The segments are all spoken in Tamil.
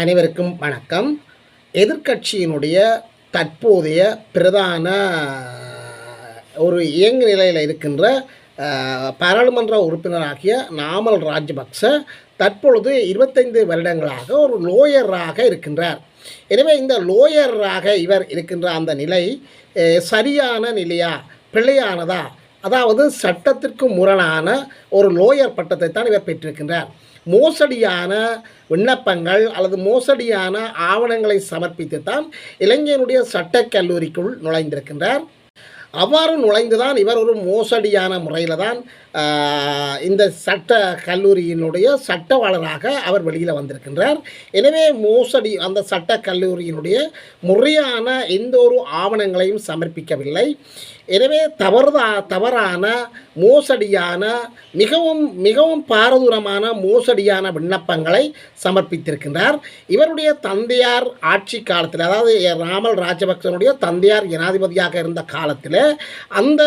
அனைவருக்கும் வணக்கம். எதிர்க்கட்சியினுடைய தற்போதைய பிரதான ஒரு இயங்கு நிலையில் இருக்கின்ற பாராளுமன்ற உறுப்பினராகிய நாமல் ராஜபக்ச தற்பொழுது இருபத்தைந்து வருடங்களாக ஒரு லோயராக இருக்கின்றார். எனவே இந்த லோயராக இவர் இருக்கின்ற அந்த நிலை சரியான நிலையா பிழையானதா? அதாவது சட்டத்திற்கு முரணான ஒரு லோயர் பட்டத்தை தான் இவர் பெற்றிருக்கின்றார். மோசடியான விண்ணப்பங்கள் அல்லது மோசடியான ஆவணங்களை சமர்ப்பித்து தான் இளைஞனுடைய சட்டக் கல்லூரிக்குள் நுழைந்திருக்கின்றார். அவ்வாறு நுழைந்துதான் இவர் ஒரு மோசடியான முறையில் தான் இந்த சட்ட கல்லூரியினுடைய சட்டவாளராக அவர் வெளியில் வந்திருக்கின்றார். எனவே மோசடி அந்த சட்ட கல்லூரியினுடைய முறையான எந்த ஒரு ஆவணங்களையும் சமர்ப்பிக்கவில்லை. எனவே தவறுதா தவறான மோசடியான மிகவும் மிகவும் பாரதூரமான மோசடியான விண்ணப்பங்களை சமர்ப்பித்திருக்கின்றார். இவருடைய தந்தையார் ஆட்சி காலத்தில் அதாவது ராமல் ராஜபக்சனுடைய தந்தையார் ஜனாதிபதியாக இருந்த காலத்தில் அந்த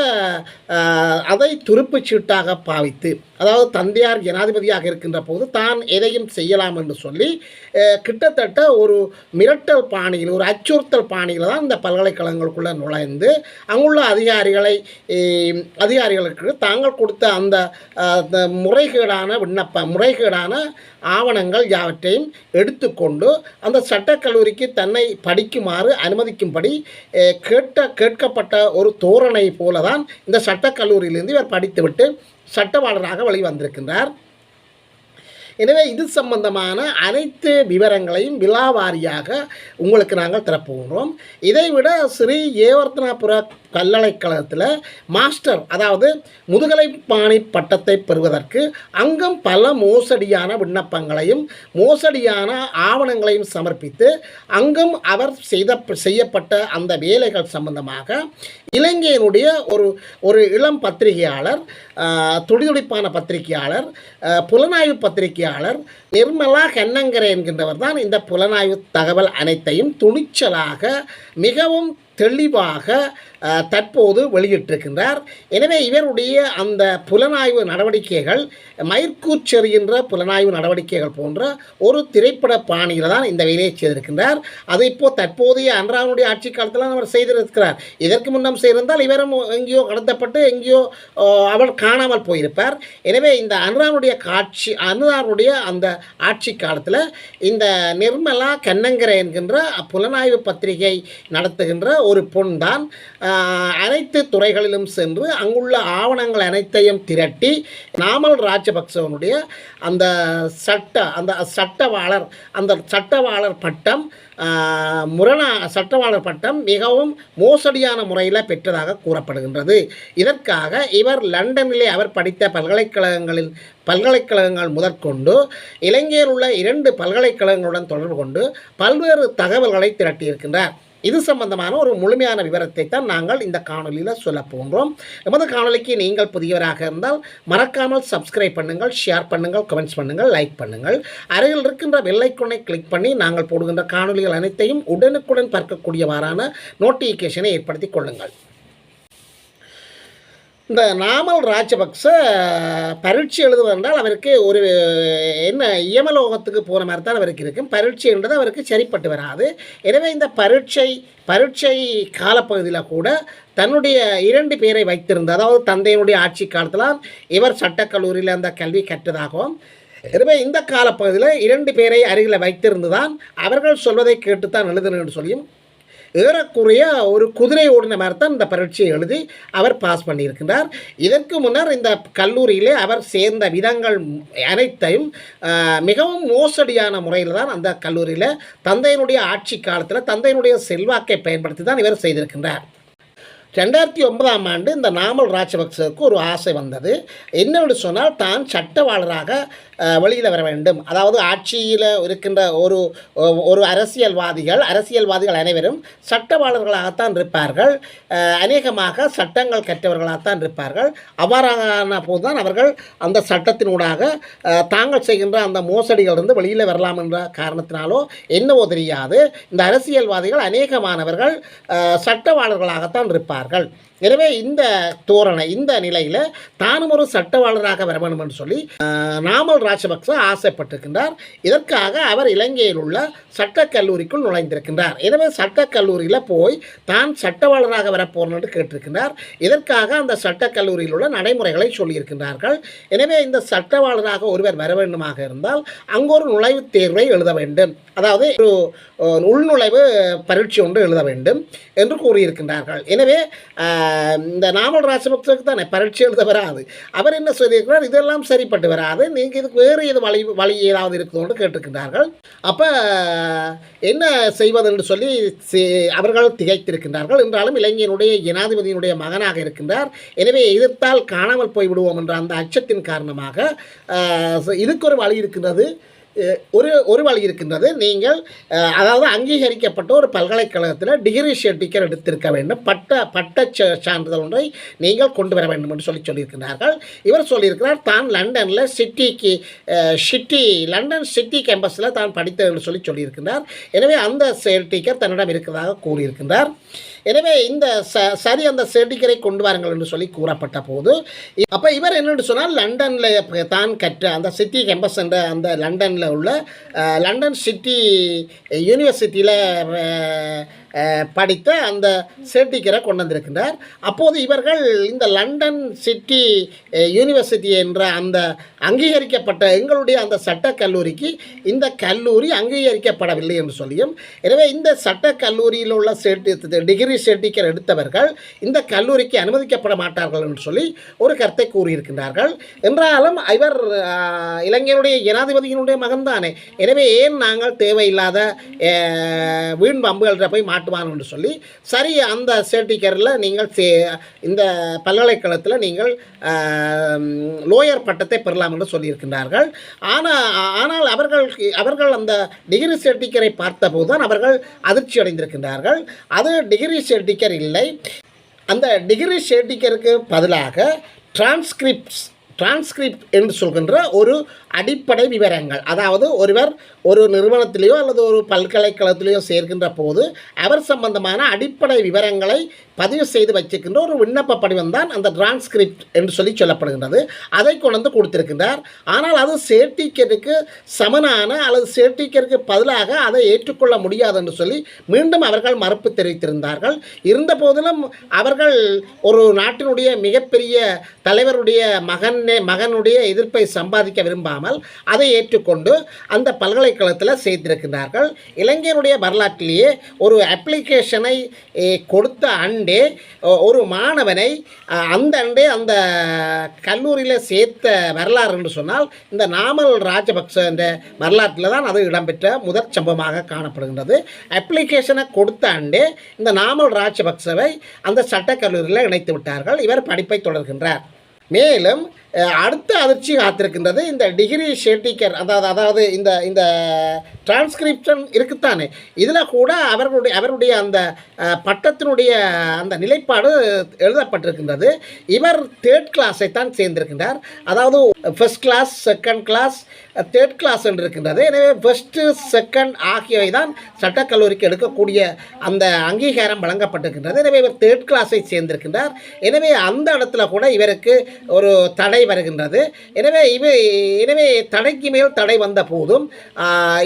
அதை துருப்புச் சீட்டாக பாவித்து அதாவது தந்தையார் ஜனாதிபதியாக இருக்கின்ற போது தான் எதையும் செய்யலாம் என்று சொல்லி கிட்டத்தட்ட ஒரு மிரட்டல் பாணியில் ஒரு அச்சுறுத்தல் பாணியில் தான் இந்த பல்கலைக்கழகங்களுக்குள்ளே நுழைந்து அங்குள்ள அதிகாரிகளை அதிகாரிகளுக்கு தாங்கள் கொடுத்த அந்த முறைகேடான விண்ணப்ப முறைகேடான ஆவணங்கள் யாவற்றையும் எடுத்துக்கொண்டு அந்த சட்டக்கல்லூரிக்கு தன்னை படிக்குமாறு அனுமதிக்கும்படி கேட்ட கேட்கப்பட்ட ஒரு தோரணை போல தான் இந்த சட்டக்கல்லூரியிலிருந்து இவர் படித்துவிட்டு சட்டவாளராக வெளிவந்திருக்கின்றார். எனவே இது சம்பந்தமான அனைத்து விவரங்களையும் விலாவாரியாக உங்களுக்கு நாங்கள் தரப்போகிறோம் இதைவிட ஸ்ரீ ஏவர்த்தனாபுர பல்கலைக்கழகத்தில் மாஸ்டர் அதாவது முதுகலை பாணி பட்டத்தை பெறுவதற்கு அங்கும் பல மோசடியான விண்ணப்பங்களையும் மோசடியான ஆவணங்களையும் சமர்ப்பித்து அங்கும் அவர் செய்த செய்யப்பட்ட அந்த வேலைகள் சம்பந்தமாக இலங்கையினுடைய ஒரு ஒரு இளம் பத்திரிகையாளர் துடிதுடிப்பான பத்திரிகையாளர் புலனாய்வு பத்திரிகையாளர் நிர்மலா கண்ணங்கரை என்கின்றவர் தான் இந்த புலனாய்வு தகவல் அனைத்தையும் துணிச்சலாக மிகவும் தெளிவாக தற்போது வெளியிட்டிருக்கின்றார். எனவே இவருடைய அந்த புலனாய்வு நடவடிக்கைகள் மயிர்கூச்செறிகின்ற புலனாய்வு நடவடிக்கைகள் போன்ற ஒரு திரைப்பட பாணியில் தான் இந்த வேலையை செய்திருக்கின்றார். அது இப்போது தற்போதைய அன்றாவனுடைய ஆட்சி காலத்தில் அவர் செய்திருக்கிறார். இதற்கு முன்னம் செய்திருந்தால் இவரும் எங்கேயோ கடத்தப்பட்டு எங்கேயோ அவர் காணாமல் போயிருப்பார். எனவே இந்த அன்றாவனுடைய காட்சி அன்றாவனுடைய அந்த ஆட்சி காலத்தில் இந்த நிர்மலா கண்ணங்கரை என்கின்ற புலனாய்வு பத்திரிகை நடத்துகின்ற ஒரு பொன் தான் அனைத்து துறைகளிலும் சென்று அங்குள்ள ஆவணங்கள் அனைத்தையும் திரட்டி நாமல் ராஜபக்சவனுடைய அந்த சட்ட அந்த சட்டவாளர் அந்த சட்டவாளர் பட்டம் முரணா சட்டவாளர் பட்டம் மிகவும் மோசடியான முறையில் பெற்றதாக கூறப்படுகின்றது. இதற்காக இவர் லண்டனிலே அவர் படித்த பல்கலைக்கழகங்களில் பல்கலைக்கழகங்கள் முதற்கொண்டு இலங்கையில் உள்ள இரண்டு பல்கலைக்கழகங்களுடன் தொடர்பு கொண்டு பல்வேறு தகவல்களை திரட்டியிருக்கின்றார். இது சம்பந்தமான ஒரு முழுமையான விவரத்தை தான் நாங்கள் இந்த காணொலியில் சொல்ல போகிறோம் எமது காணொலிக்கு நீங்கள் புதியவராக இருந்தால் மறக்காமல் சப்ஸ்கிரைப் பண்ணுங்கள் ஷேர் பண்ணுங்கள் கமெண்ட்ஸ் பண்ணுங்கள் லைக் பண்ணுங்கள். அருகில் இருக்கின்ற வெள்ளைக்கொன்னை கிளிக் பண்ணி நாங்கள் போடுகின்ற காணொலிகள் அனைத்தையும் உடனுக்குடன் பார்க்கக்கூடியவாறான நோட்டிஃபிகேஷனை ஏற்படுத்தி கொள்ளுங்கள். இந்த நாமல் ராஜபக்ச பரீட்சை எழுதுவதென்றால் அவருக்கு ஒரு என்ன இயமலோகத்துக்கு போன மாதிரி தான் அவருக்கு இருக்கும். பரீட்சை என்றது அவருக்கு சரிப்பட்டு வராது. எனவே இந்த பரீட்சை பரீட்சை காலப்பகுதியில் கூட தன்னுடைய இரண்டு பேரை வைத்திருந்த அதாவது தந்தையினுடைய ஆட்சி காலத்தில் இவர் சட்டக்கல்லூரியில் அந்த கல்வி கற்றதாகவும் எனவே இந்த காலப்பகுதியில் இரண்டு பேரை அருகில் வைத்திருந்து தான் அவர்கள் சொல்வதை கேட்டுத்தான் எழுதணும் என்று சொல்லியும் ஏறக்குறைய ஒரு குதிரை ஓடின மாதிரி தான் இந்த பரீட்சையை எழுதி அவர் பாஸ் பண்ணியிருக்கின்றார் இதற்கு முன்னர் இந்த கல்லூரியிலே அவர் சேர்ந்த விதங்கள் அனைத்தையும் மிகவும் மோசடியான முறையில் தான் அந்த கல்லூரியில் தந்தையினுடைய ஆட்சி காலத்தில் தந்தையினுடைய செல்வாக்கை பயன்படுத்தி தான் இவர் செய்திருக்கின்றார். ரெண்டாயிரத்தி ஒன்பதாம் ஆண்டு இந்த நாமல் ராஜபக்சவுக்கு ஒரு ஆசை வந்தது. என்னவென்று சொன்னால் தான் சட்டவாளராக வெளியில் வர வேண்டும். அதாவது ஆட்சியில் இருக்கின்ற ஒரு ஒரு அரசியல்வாதிகள் அரசியல்வாதிகள் அனைவரும் சட்டவாளர்களாகத்தான் இருப்பார்கள். அநேகமாக சட்டங்கள் கற்றவர்களாகத்தான் இருப்பார்கள். அவ்வாறான போதுதான் அவர்கள் அந்த சட்டத்தினூடாக தாங்கள் செய்கின்ற அந்த மோசடிகளிலிருந்து வெளியில் வரலாம் என்ற காரணத்தினாலோ என்னவோ தெரியாது. இந்த அரசியல்வாதிகள் அநேகமானவர்கள் சட்டவாளர்களாகத்தான் இருப்பார்கள். கொண்டார்கள் எனவே இந்த தோரணை இந்த நிலையில் தானும் ஒரு சட்டவாளராக வர வேண்டும் என்று சொல்லி நாமல் ராஜபக்ச ஆசைப்பட்டிருக்கின்றார். இதற்காக அவர் இலங்கையில் உள்ள சட்டக் கல்லூரிக்குள் நுழைந்திருக்கின்றார். எனவே சட்டக் கல்லூரியில் போய் தான் சட்டவாளராக வரப்போறேன் என்று கேட்டிருக்கின்றார். இதற்காக அந்த சட்டக் கல்லூரியில் உள்ள நடைமுறைகளை சொல்லியிருக்கின்றார்கள். எனவே இந்த சட்டவாளராக ஒருவர் வர வேண்டுமாக இருந்தால் அங்கு ஒரு நுழைவுத் தேர்வை எழுத வேண்டும். அதாவது ஒரு உள்நுழைவு பரீட்சை ஒன்று எழுத வேண்டும் என்று கூறியிருக்கின்றார்கள். எனவே இந்த நாமல் ராஜபக்சவுக்கு தானே பரீட்சை எழுத வராது. அவர் என்ன சொல்லியிருக்கிறார்? இதெல்லாம் சரிப்பட்டு வராது. நீங்கள் இதுக்கு வேறு எது வழி வழி ஏதாவது இருக்குதோன்னு கேட்டிருக்கிறார்கள். அப்போ என்ன செய்வது என்று சொல்லி அவர்கள் திகைத்திருக்கின்றார்கள். என்றாலும் இலங்கையினுடைய ஜனாதிபதியினுடைய மகனாக இருக்கின்றார். எனவே எதிர்த்தால் காணாமல் போய் விடுவோம் என்ற அந்த அச்சத்தின் காரணமாக இதுக்கு ஒரு வழி இருக்கின்றது. ஒரு ஒரு வழி இருக்கின்றது. நீங்கள் அதாவது அங்கீகரிக்கப்பட்ட ஒரு பல்கலைக்கழகத்தில் டிகிரி சர்டிஃபிகேட் எடுத்திருக்க வேண்டும். பட்ட பட்ட ச- சான்றிதழ் ஒன்றை நீங்கள் கொண்டு வர வேண்டும் என்று சொல்லி சொல்லியிருக்கிறார்கள் இவர் சொல்லியிருக்கிறார் தான் லண்டனில் சிட்டிக்கு சிட்டி லண்டன் சிட்டி கேம்பஸில் தான் படித்தது என்று சொல்லி சொல்லியிருக்கிறார் எனவே அந்த சர்டிஃபிகேட் தன்னிடம் இருக்கிறதாக கூறியிருக்கின்றார். எனவே இந்த ச சரி அந்த செடிகரை கொண்டு வாருங்கள் என்று சொல்லி கூறப்பட்ட போது அப்போ இவர் என்னென்னு சொன்னால் லண்டனில் தான் கற்ற அந்த சிட்டி கேம்பஸ் என்ற அந்த லண்டனில் உள்ள லண்டன் சிட்டி யூனிவர்சிட்டியில் படித்த அந்த சேட்டிக்கரை கொண்டு வந்திருக்கின்றார் அப்போது இவர்கள் இந்த லண்டன் சிட்டி யூனிவர்சிட்டி என்ற அந்த அங்கீகரிக்கப்பட்ட எங்களுடைய அந்த சட்டக் கல்லூரிக்கு இந்த கல்லூரி அங்கீகரிக்கப்படவில்லை என்று சொல்லியும் எனவே இந்த சட்ட கல்லூரியில் உள்ள சேட்டி டிகிரி சர்டிஃபிகேட் எடுத்தவர்கள் இந்த கல்லூரிக்கு அனுமதிக்கப்பட மாட்டார்கள் என்று சொல்லி ஒரு கருத்தை கூறியிருக்கின்றார்கள். என்றாலும் இவர் இளைஞருடைய ஜனாதிபதியினுடைய மகன்தானே. எனவே ஏன் நாங்கள் தேவையில்லாத வீண் பம்புகளில் போய் காட்டுவான் என்று சொல்லி சரி அந்த சர்டிஃபிகேட்டில் நீங்கள் சே இந்த பல்கலைக்கழகத்தில் நீங்கள் லோயர் பட்டத்தை பெறலாம் என்று சொல்லியிருக்கின்றார்கள். ஆனால் ஆனால் அவர்கள் அவர்கள் அந்த டிகிரி சர்டிஃபிகேட்டை பார்த்தபோது தான் அவர்கள் அதிர்ச்சி அடைந்திருக்கின்றார்கள். அது டிகிரி சர்டிஃபிகேட் இல்லை. அந்த டிகிரி சர்டிஃபிகேட்டுக்கு பதிலாக டிரான்ஸ்கிரிப்ட்ஸ் டிரான்ஸ்கிரிப்ட் என்று சொல்கின்ற ஒரு அடிப்படை விவரங்கள். அதாவது ஒருவர் ஒரு நிறுவனத்திலேயோ அல்லது ஒரு பல்கலைக்கழகத்திலேயோ சேர்க்கின்ற போது அவர் சம்பந்தமான அடிப்படை விவரங்களை பதிவு செய்து வச்சிருக்கின்ற ஒரு விண்ணப்ப படிவம் தான் அந்த டிரான்ஸ்கிரிப்ட் என்று சொல்லி சொல்லப்படுகின்றது. அதை கொண்டு வந்து கொடுத்திருக்கின்றார். ஆனால் அது சேர்ட்டிக்கெட்டுக்கு சமனான அல்லது சேர்ட்டிக்கெட்டுக்கு பதிலாக அதை ஏற்றுக்கொள்ள முடியாது என்று சொல்லி மீண்டும் அவர்கள் மறுப்பு தெரிவித்திருந்தார்கள். இருந்த போதிலும் அவர்கள் ஒரு நாட்டினுடைய மிகப்பெரிய தலைவருடைய மகனே மகனுடைய எதிர்ப்பை சம்பாதிக்க விரும்பாமல் அதை ஏற்றுக்கொண்டு அந்த பல்கலைக்கழகத்தில் சேர்த்திருக்கிறார்கள் இலங்கையினுடைய வரலாற்றிலேயே ஒரு அப்ளிகேஷனை கொடுத்த அண்டே ஒ- ஒரு மாணவனை அந்த அன்றே அந்த கல்லூரியில் சேர்த்த வரலாறு என்று சொன்னால் இந்த நாமல் ராஜபக்ச என்ற வரலாற்றில் தான் அது இடம்பெற்ற முதற் சம்பவமாக காணப்படுகின்றது. அப்ளிகேஷனை கொடுத்த அண்டே இந்த நாமல் ராஜபக்சவை அந்த சட்டக்கல்லூரியில் இணைத்து விட்டார்கள். இவர் படிப்பை தொடர்கின்றார். மேலும் அடுத்த அதிர்ச்சி காத்திருக்கின்றது இந்த டிகிரி ஷெட்டிக்கர் அதாவது அதாவது இந்த இந்த டிரான்ஸ்கிரிப்ஷன் இருக்குத்தானே? இதில் கூட அவர்களுடைய அவருடைய அந்த பட்டத்தினுடைய அந்த நிலைப்பாடு எழுதப்பட்டிருக்கின்றது. இவர் தேர்ட் கிளாஸை தான் சேர்ந்திருக்கின்றார். அதாவது first class second class third class என்று இருக்கின்றது. எனவே ஃபஸ்ட்டு செகண்ட் ஆகியவை தான் சட்டக்கல்லூரிக்கு எடுக்கக்கூடிய அந்த அங்கீகாரம் வழங்கப்பட்டிருக்கின்றது. எனவே இவர் தேர்ட் கிளாஸை சேர்ந்திருக்கின்றார். எனவே அந்த இடத்துல கூட இவருக்கு ஒரு தடை வருகின்றது. எனவே இவ எனவே தடைக்கு மேல் தடை வந்த போதும்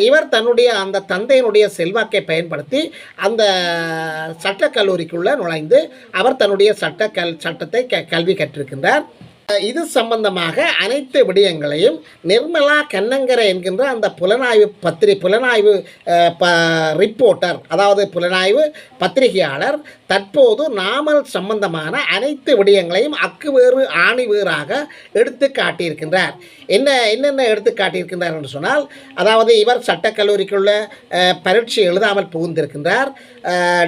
இவர் தன்னுடைய அந்த தந்தையினுடைய செல்வாக்கை பயன்படுத்தி அந்த சட்டக்கல்லூரிக்குள்ளே நுழைந்து அவர் தன்னுடைய சட்ட கல் சட்டத்தை க கல்வி கற்றிருக்கின்றார். இது சம்பந்தமாக அனைத்து விடயங்களையும் நிர்மலா கண்ணங்கரை என்கின்ற அந்த புலனாய்வு பத்திரி புலனாய்வு ப ரிப்போர்ட்டர் அதாவது புலனாய்வு பத்திரிகையாளர் தற்போது நாமல் சம்பந்தமான அனைத்து விடயங்களையும் அக்கு வேறு ஆணி வேறாக எடுத்து காட்டியிருக்கின்றார். என்ன என்னென்ன எடுத்து காட்டியிருக்கின்றார் என்று சொன்னால் அதாவது இவர் சட்டக்கல்லூரிக்குள்ள பரீட்சை எழுதாமல் புகுந்திருக்கின்றார்.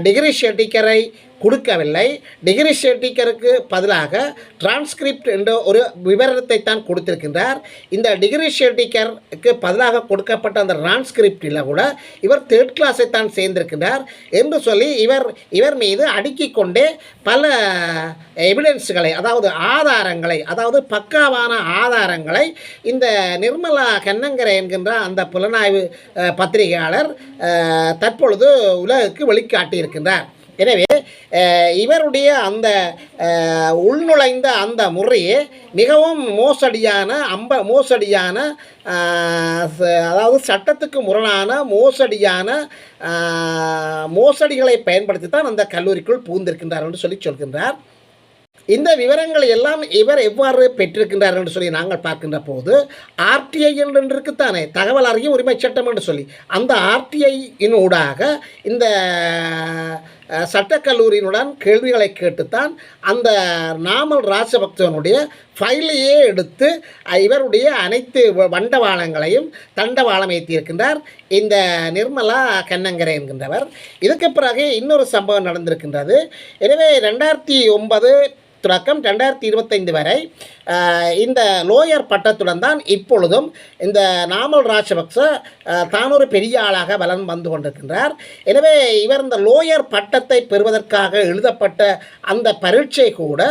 டிகிரி ஷெட்டிக்கரை கொடுக்கவில்லை. டிகிரி சர்டிஃபிகேட்டுக்கு பதிலாக டிரான்ஸ்கிரிப்ட் என்ற ஒரு விவரத்தை தான் கொடுத்திருக்கின்றார். இந்த டிகிரி சர்டிஃபிகேட்டுக்கு பதிலாக கொடுக்கப்பட்ட அந்த டிரான்ஸ்கிரிப்டில் கூட இவர் தேர்ட் கிளாஸை தான் சேர்ந்திருக்கின்றார் என்று சொல்லி இவர் இவர் மீது அடுக்கிக் கொண்டே பல எவிடன்ஸுகளை அதாவது ஆதாரங்களை அதாவது பக்காவான ஆதாரங்களை இந்த நிர்மலா கண்ணங்கரை என்கின்ற அந்த புலனாய்வு பத்திரிகையாளர் தற்பொழுது உலகுக்கு வெளிக்காட்டியிருக்கின்றார். எனவே இவருடைய அந்த உள்நுழைந்த அந்த முறையே மிகவும் மோசடியான அம்ப மோசடியான அதாவது சட்டத்துக்கு முரணான மோசடியான மோசடிகளை பயன்படுத்தி தான் அந்த கல்லூரிக்குள் புகுந்திருக்கின்றார் என்று சொல்லி சொல்கின்றார். இந்த விவரங்களை எல்லாம் இவர் எவ்வாறு பெற்றிருக்கின்றார் என்று சொல்லி நாங்கள் பார்க்கின்ற போது ஆர்டிஐ என்றிருக்கு தானே தகவல் அறியும் உரிமை சட்டம் என்று சொல்லி அந்த ஆர்டிஐயின் ஊடாக இந்த சட்டக்கல்லூரியினுடன் கேள்விகளை கேட்டுத்தான் அந்த நாமல் ராஜபக்சவனுடைய ஃபைலையே எடுத்து இவருடைய அனைத்து வ- வண்டவாளங்களையும் தண்டவாளம் ஏற்றியிருக்கின்றார் இந்த நிர்மலா கண்ணங்கரை என்கின்றவர். இதுக்கு பிறகு இன்னொரு சம்பவம் நடந்திருக்கின்றது. எனவே ரெண்டாயிரத்தி ஒன்பது தொடக்கம் ரெண்டாயிரத்தி இருபத்தைந்து வரை இந்த லோயர் பட்டத்துடன் தான் இப்பொழுதும் இந்த நாமல் ராஜபக்ச தான் ஒரு பெரிய ஆளாக வலம் வந்து கொண்டிருக்கின்றார். எனவே இவர் இந்த லோயர் பட்ட பட்டத்தை பெறுவதற்காக எழுதப்பட்ட அந்த பரீட்சை கூட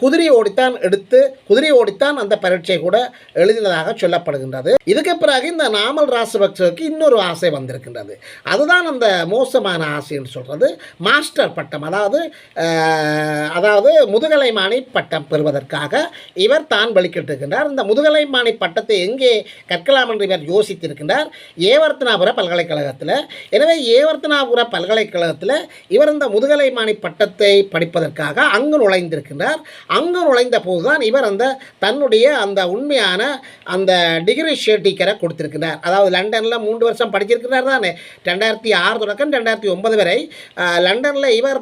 குதிரை ஓடித்தான் எடுத்து குதிரை ஓடித்தான் அந்த பரீட்சை கூட எழுதினதாக சொல்லப்படுகின்றது. இதுக்கு பிறகு இந்த நாமல் ராசபக்சருக்கு இன்னொரு ஆசை வந்திருக்கின்றது. அதுதான் அந்த மோசமான ஆசைன்னு சொல்கிறது மாஸ்டர் பட்டம் அதாவது அதாவது முதுகலைமானி பட்டம் பெறுவதற்காக இவர் தான் வெளிக்கிட்டிருக்கின்றார் இந்த முதுகலைமானி பட்டத்தை எங்கே கற்கலாம் என்று இவர் யோசித்திருக்கின்றார். ஏவர்த்தனாபுர பல்கலைக்கழகத்தில். எனவே ஏவர்த்தனாபுர பல்கலைக்கழகத்தில் இவர் இந்த முதுகலைமானி பட்டத்தை படிப்பதற்காக அங்கு நுழைந்திருக்கின்றார். அங்கு நுழைந்த போது தான் இவர் அந்த தன்னுடைய அந்த உண்மையான அந்த டிகிரி ஷேர்டிக்கரை கொடுத்துருக்கிறார். அதாவது லண்டனில் மூன்று வருஷம் படிச்சிருக்கிறார் தானே. ரெண்டாயிரத்தி ஆறு தொடக்கம் ரெண்டாயிரத்தி ஒன்பது வரை லண்டனில் இவர்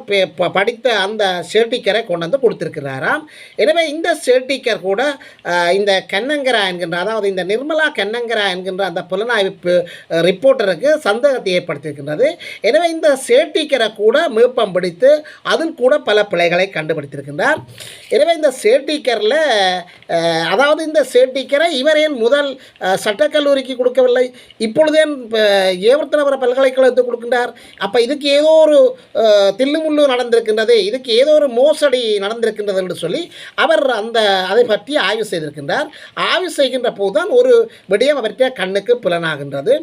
படித்த அந்த ஷேர்டிக்கரை கொண்டு வந்து கொடுத்துருக்கிறாராம். எனவே இந்த ஷேர்டிக்கர் கூட இந்த கண்ணங்கரா என்கின்ற அதாவது இந்த நிர்மலா கண்ணங்கரா என்கின்ற அந்த புலனாய்வு ரிப்போர்ட்டருக்கு சந்தேகத்தை ஏற்படுத்தியிருக்கின்றது. எனவே இந்த சேட்டிக்கரை கூட மீப்பம் பிடித்து அதில் கூட பல பிழைகளை கண்டுபிடித்திருக்கின்றார். எனவே இந்த சேட்டிக்கரில் அதாவது இந்த சேட்டிக்கரை இவர் ஏன் முதல் சட்டக்கல்லூரிக்கு கொடுக்கவில்லை? இப்பொழுதே ஏவர்த்தனபுர பல்கலைக்கழகத்துக்கு கொடுக்கின்றார்? அப்போ இதுக்கு ஏதோ ஒரு தில்லுமுள்ளு நடந்திருக்கின்றது இதுக்கு ஏதோ ஒரு மோசடி நடந்திருக்கின்றது என்று சொல்லி அவர் அந்த அதை பற்றி ஆய்வு செய்திருக்கின்றார். ஆய்வு செய்கின்ற போதுதான் ஒரு விடயம் அவர்கிட்ட கண்ணுக்கு புலனாகின்றது.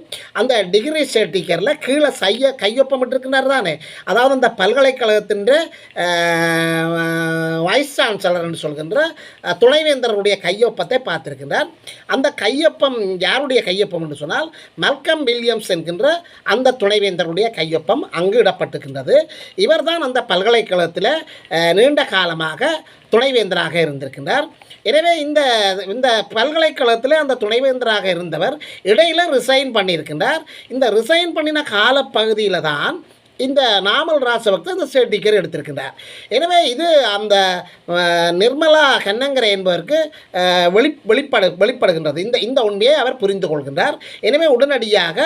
அந்த டிகிரி சர்டிஃபிகேட்டில் கீழே செய்ய கையொப்பமிட்டிருக்கின்றார் தானே. அதாவது அந்த பல்கலைக்கழகத்தின் வைஸ் சான்ஸ் சான்சலர் என்று சொல்கின்ற துணைவேந்தருடைய கையொப்பத்தை பார்த்திருக்கின்றார். அந்த கையொப்பம் யாருடைய கையொப்பம் என்று சொன்னால் மல்கம் வில்லியம்ஸ் என்கின்ற அந்த துணைவேந்தருடைய கையொப்பம் அங்கு இடப்பட்டிருக்கின்றது. இவர்தான் அந்த பல்கலைக்கழகத்தில் நீண்ட காலமாக துணைவேந்தராக இருந்திருக்கின்றார். எனவே இந்த இந்த பல்கலைக்கழகத்தில் அந்த துணைவேந்தராக இருந்தவர் இடையில் ரிசைன் பண்ணியிருக்கின்றார். இந்த ரிசைன் பண்ணின காலப்பகுதியில் தான் இந்த நாமல் ராசபக்தர் இந்த சர்டிஃபிகேட் எடுத்திருக்கிறார் எனவே இது அந்த நிர்மலா கண்ணங்கரை என்பவருக்கு வெளி வெளிப்படு வெளிப்படுகின்றது. இந்த இந்த உண்மையை அவர் புரிந்து கொள்கின்றார். எனவே உடனடியாக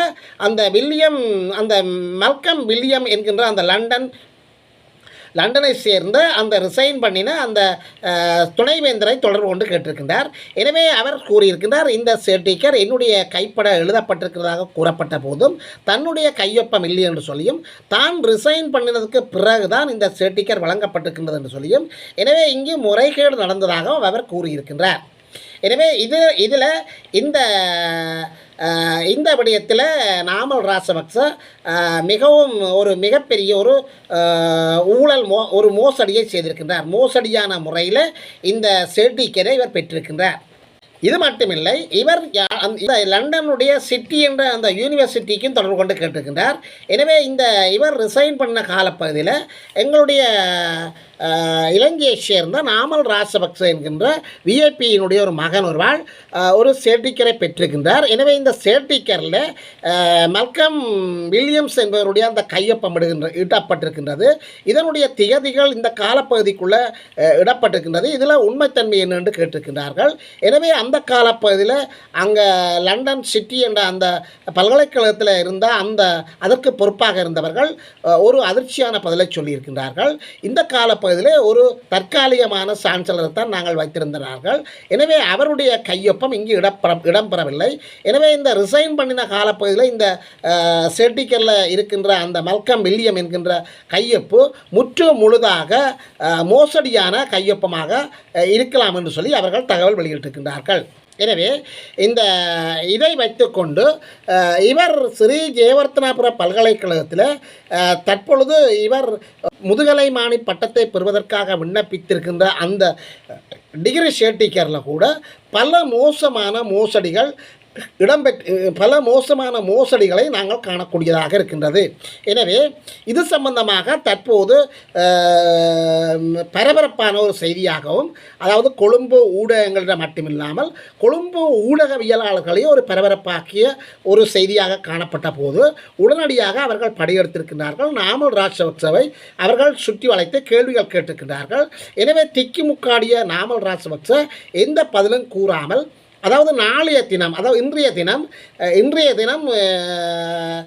அந்த வில்லியம் அந்த மல்கம் வில்லியம் என்கின்ற அந்த லண்டன் லண்டனை சேர்ந்த அந்த ரிசைன் பண்ணின அந்த துணைவேந்தரை தொடர்பு கொண்டு கேட்டிருக்கின்றார். எனவே அவர் கூறியிருக்கின்றார் இந்த சர்டிஃபிகேட் என்னுடைய கைப்பட எழுதப்பட்டிருக்கிறதாக கூறப்பட்ட போதும் தன்னுடைய கையொப்பம் இல்லை என்று சொல்லியும் தான் ரிசைன் பண்ணினதுக்கு பிறகுதான் இந்த சர்டிஃபிகேட் வழங்கப்பட்டிருக்கின்றது என்று சொல்லியும் எனவே இங்கு முறைகேடு நடந்ததாகவும் அவர் கூறியிருக்கின்றார். எனவே இது இதில் இந்த இந்த விடயத்தில் நாமல் ராசபக்ச மிகவும் ஒரு மிகப்பெரிய ஒரு ஊழல் மோ ஒரு மோசடியை செய்திருக்கின்றார். மோசடியான முறையில் இந்த சர்டிஃபிகேட்டை இவர் பெற்றிருக்கின்றார். இது மட்டுமில்லை இவர் யா- இந்த லண்டனுடைய சிட்டி என்ற அந்த யூனிவர்சிட்டிக்கும் தொடர்பு கொண்டு கேட்டிருக்கின்றார். எனவே இந்த இவர் ரிசைன் பண்ண காலப்பகுதியில் எங்களுடைய இலங்கையை சேர்ந்த நாமல் ராசபக்ச என்கின்ற விஐபியினுடைய ஒரு மகன் ஒருவாள் ஒரு சேர்டிக்கரை பெற்றிருக்கின்றார். எனவே இந்த சேர்டிக்கரில் மல்கம் வில்லியம்ஸ் என்பவருடைய அந்த கையொப்பம் இடுகின்ற இடப்பட்டிருக்கின்றது இதனுடைய திகதிகள் இந்த காலப்பகுதிக்குள்ளே இடப்பட்டிருக்கின்றது. இதில் உண்மைத்தன்மை என்ன என்று கேட்டிருக்கின்றார்கள். எனவே அந்த காலப்பகுதியில் அங்கே லண்டன் சிட்டி என்ற அந்த பல்கலைக்கழகத்தில் இருந்த அந்த அதற்கு பொறுப்பாக இருந்தவர்கள் ஒரு அதிர்ச்சியான பதிலை சொல்லியிருக்கின்றார்கள். இந்த காலப்பகுதியில் ஒரு தற்காலிகமான சான்சலரை தான் நாங்கள் வைத்திருந்தார்கள். எனவே அவருடைய கையொப்பம் இங்கு இடப்பெற இடம்பெறவில்லை. எனவே இந்த ரிசைன் பண்ணின காலப்பகுதியில் இந்த செட்டிக்கரில் இருக்கின்ற அந்த மல்கம் வில்லியம் என்கின்ற கையொப்பு முற்று முழுதாக மோசடியான கையொப்பமாக இருக்கலாம் என்று சொல்லி அவர்கள் தகவல் வெளியிட்டிருக்கின்றார்கள். எனவே இந்த இதை வைத்துக்கொண்டு இவர் ஸ்ரீ ஜெயவர்த்தனாபுர பல்கலைக்கழகத்தில் தற்பொழுது இவர் முதுகலை மாணி பட்டத்தை பெறுவதற்காக விண்ணப்பித்திருக்கின்ற அந்த டிகிரி ஷேர்டிக்கரில் கூட பல மோசமான மோசடிகள் இடம்பெற்று பல மோசமான மோசடிகளை நாங்கள் காணக்கூடியதாக இருக்கின்றது. எனவே இது சம்பந்தமாக தற்போது பரபரப்பான ஒரு செய்தியாகவும் அதாவது கொழும்பு ஊடகங்களிடம் மட்டுமில்லாமல் கொழும்பு ஊடகவியலாளர்களையும் ஒரு பரபரப்பாக்கிய ஒரு செய்தியாக காணப்பட்ட போது உடனடியாக அவர்கள் படையெடுத்திருக்கின்றார்கள். நாமல் ராஜபக்சவை அவர்கள் சுற்றி வளைத்து கேள்விகள் கேட்டிருக்கிறார்கள் எனவே திக்கிமுக்காடிய நாமல் ராஜபக்ச எந்த பதிலும் கூறாமல் அதாவது நாளைய தினம் அதாவது இன்றைய தினம் இன்றைய தினம் அஹ்,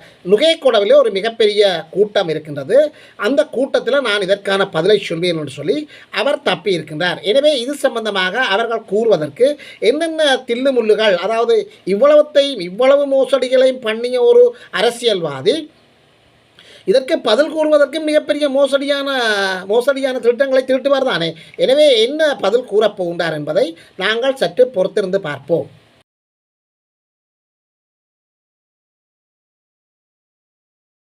ஒரு மிகப்பெரிய கூட்டம் இருக்கின்றது. அந்த கூட்டத்தில் நான் இதற்கான பதிலை சொல்வேன் என்று சொல்லி அவர் தப்பி இருக்கின்றார். எனவே இது சம்பந்தமாக அவர்கள் கூறுவதற்கு என்னென்ன தில்லுமுள்ளுகள் அதாவது இவ்வளவத்தையும் இவ்வளவு மோசடிகளையும் பண்ணிய ஒரு அரசியல்வாதி இதற்கு பதில் கூறுவதற்கு மிகப்பெரிய மோசடியான மோசடியான திட்டங்களை திருட்டுவார் தானே. எனவே என்ன பதில் கூறப்போகின்றார் என்பதை நாங்கள் சற்று பொறுத்திருந்து பார்ப்போம்.